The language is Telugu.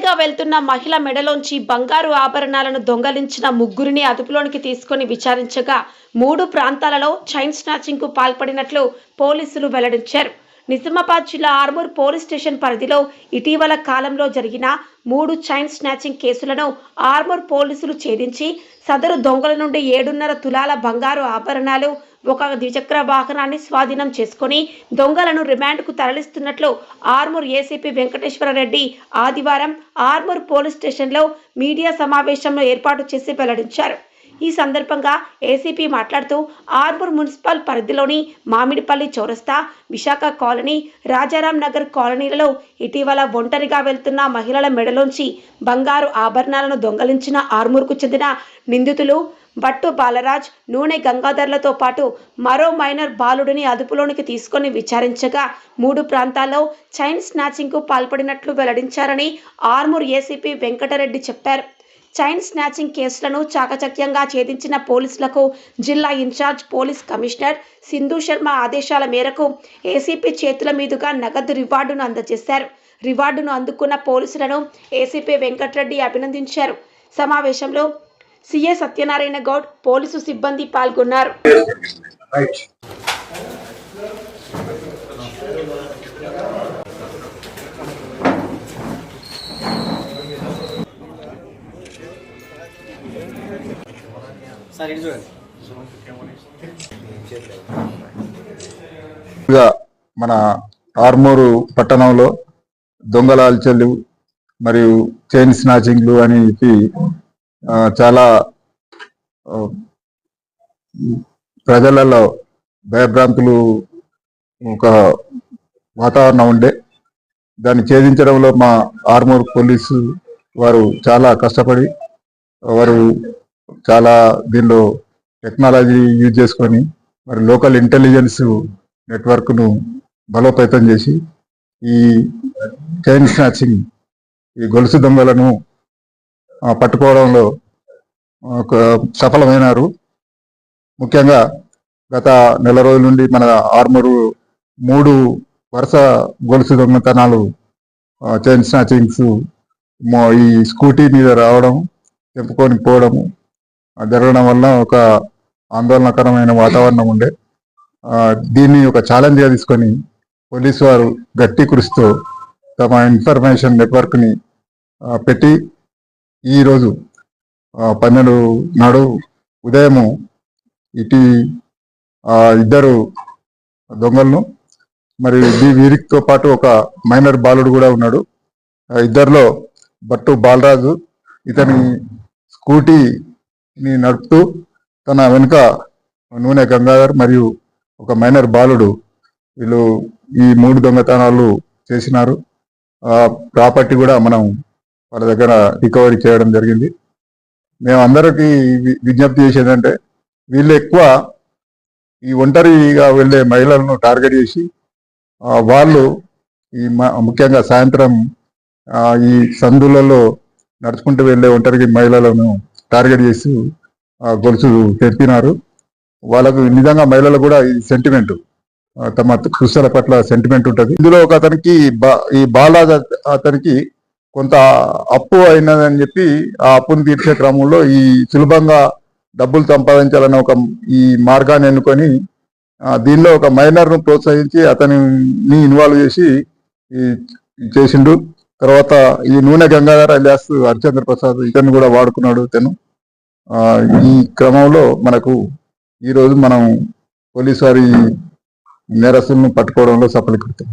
ఒంటరిగా వెళ్తున్న మహిళ మెడలోంచి బంగారు ఆభరణాలను దొంగలించిన ముగ్గురిని అదుపులోనికి తీసుకొని విచారించగా మూడు ప్రాంతాలలో చైన్ స్నాచింగ్కు పాల్పడినట్లు పోలీసులు వెల్లడించారు. నిజామాబాద్ జిల్లా ఆర్మూర్ పోలీస్ స్టేషన్ పరిధిలో ఇటీవల కాలంలో జరిగిన మూడు చైన్ స్నాచింగ్ కేసులను ఆర్మూర్ పోలీసులు ఛేదించి సదరు దొంగల నుండి ఏడున్నర తులాల బంగారు ఆభరణాలు ఒక ద్విచక్ర వాహనాన్ని స్వాధీనం చేసుకుని దొంగలను రిమాండ్కు తరలిస్తున్నట్లు ఆర్మూర్ ఏసీపీ వెంకటేశ్వరరెడ్డి ఆదివారం ఆర్మూర్ పోలీస్ స్టేషన్లో మీడియా సమావేశంలో ఏర్పాటు చేసి వెల్లడించారు. ఈ సందర్భంగా ఏసీపీ మాట్లాడుతూ ఆర్మూర్ మున్సిపల్ పరిధిలోని మామిడిపల్లి చౌరస్తా విశాఖ కాలనీ రాజారాం నగర్ కాలనీలలో ఇటీవల ఒంటరిగా వెళ్తున్న మహిళల మెడలోంచి బంగారు ఆభరణాలను దొంగలించిన ఆర్మూర్కు చెందిన నిందితులు భట్టు బాలరాజ్ నూనె గంగాధర్లతో పాటు మరో మైనర్ బాలుడిని అదుపులోనికి తీసుకొని విచారించగా మూడు ప్రాంతాల్లో చైన్ స్నాచింగ్కు పాల్పడినట్లు వెల్లడించారని ఆర్మూర్ ఏసీపీ వెంకటరెడ్డి చెప్పారు. చైన్ స్నాచింగ్ కేసులను చాకచక్యంగా ఛేదించిన పోలీసులకు జిల్లా in-charge police commissioner Sindhu Sharma ఆదేశాల మేరకు ఏసీపీ చేతుల మీదుగా నగదు రివార్డును అందజేశారు. రివార్డును అందుకున్న పోలీసులను ఏసీపీ వెంకటరెడ్డి అభినందించారు. సమావేశంలో సీఏ సత్యనారాయణ గౌడ్ పోలీసు సిబ్బంది పాల్గొన్నారు. రైట్ సార్ ఇటు చూడండి. గా మన ఆర్మూరు పట్టణంలో దొంగల అల్చలు మరియు చైన్ స్నాచింగ్లు అని చెప్పి ఆ, చాలా ప్రజలలో భయభ్రాంతులు ఒక వాతావరణం ఉండే. దాన్ని ఛేదించడంలో మా ఆర్మూర్ పోలీసు వారు చాలా కష్టపడి వారు చాలా దీనిలో టెక్నాలజీ యూజ్ చేసుకొని మరి లోకల్ ఇంటెలిజెన్స్ నెట్వర్క్ను బలోపేతం చేసి ఈ చైన్ స్నాచింగ్ ఈ గొలుసు దొంగలను పట్టుకోవడంలో ఒక సఫలమైనారు. ముఖ్యంగా గత నెల రోజుల నుండి మన ఆర్మరు మూడు వరుస గొలుసు దొంగతనాలు చైన్ స్నాచింగ్స్ ఈ స్కూటీ మీద రావడం తెంపుకొని పోవడము జరగడం వల్ల ఒక ఆందోళనకరమైన వాతావరణం ఉండే. దీన్ని ఒక ఛాలెంజ్గా తీసుకొని పోలీసు వారు గట్టి కృషితో తమ ఇన్ఫర్మేషన్ నెట్వర్క్ని పెట్టి ఈ రోజు పన్నెండు నాడు ఉదయము ఇటు ఇద్దరు దొంగలను మరి వీ- వీరితో పాటు ఒక మైనర్ బాలుడు కూడా ఉన్నాడు. ఇద్దరిలో బట్టు బాలరాజు ఇతని స్కూటీని నడుపుతూ తన వెనుక నూనె గంగాధర్ మరియు ఒక మైనర్ బాలుడు వీళ్ళు ఈ మూడు దొంగతనాలు చేసినారు. ప్రాపర్టీ కూడా మనం వాళ్ళ దగ్గర రికవరీ చేయడం జరిగింది. మేము అందరికీ వి- విజ్ఞప్తి చేసేదంటే వీళ్ళు ఎక్కువ ఈ ఒంటరిగా వెళ్ళే మహిళలను టార్గెట్ చేసి వాళ్ళు ఈ మ- ముఖ్యంగా సాయంత్రం ఈ సందులలో నడుచుకుంటూ వెళ్ళే ఒంటరి మహిళలను టార్గెట్ చేసి ఆ, గొలుసు తెప్పినారు. వాళ్ళకు నిజంగా మహిళలు కూడా ఈ సెంటిమెంట్ తమ కృష్ణల పట్ల సెంటిమెంట్ ఉంటుంది. ఇందులో ఒక అతనికి బా- ఈ బాలాజ్ అతనికి కొంత అప్పు అయినదని చెప్పి ఆ అప్పును తీర్చే క్రమంలో ఈ సులభంగా డబ్బులు సంపాదించాలనే ఒక ఈ మార్గాన్ని ఎన్నుకొని దీనిలో ఒక మైనర్ను ప్రోత్సహించి అతనిని ఇన్వాల్వ్ చేసి ఈ చేసిండు. తర్వాత ఈ నూనె గంగాధర అలియాస్ హరిచంద్ర ప్రసాద్ ఇతను కూడా వాడుకున్నాడు ఇతను. ఈ క్రమంలో మనకు ఈరోజు మనం పోలీసు వారి నేరస్తులను పట్టుకోవడంలో సఫలీకృతం.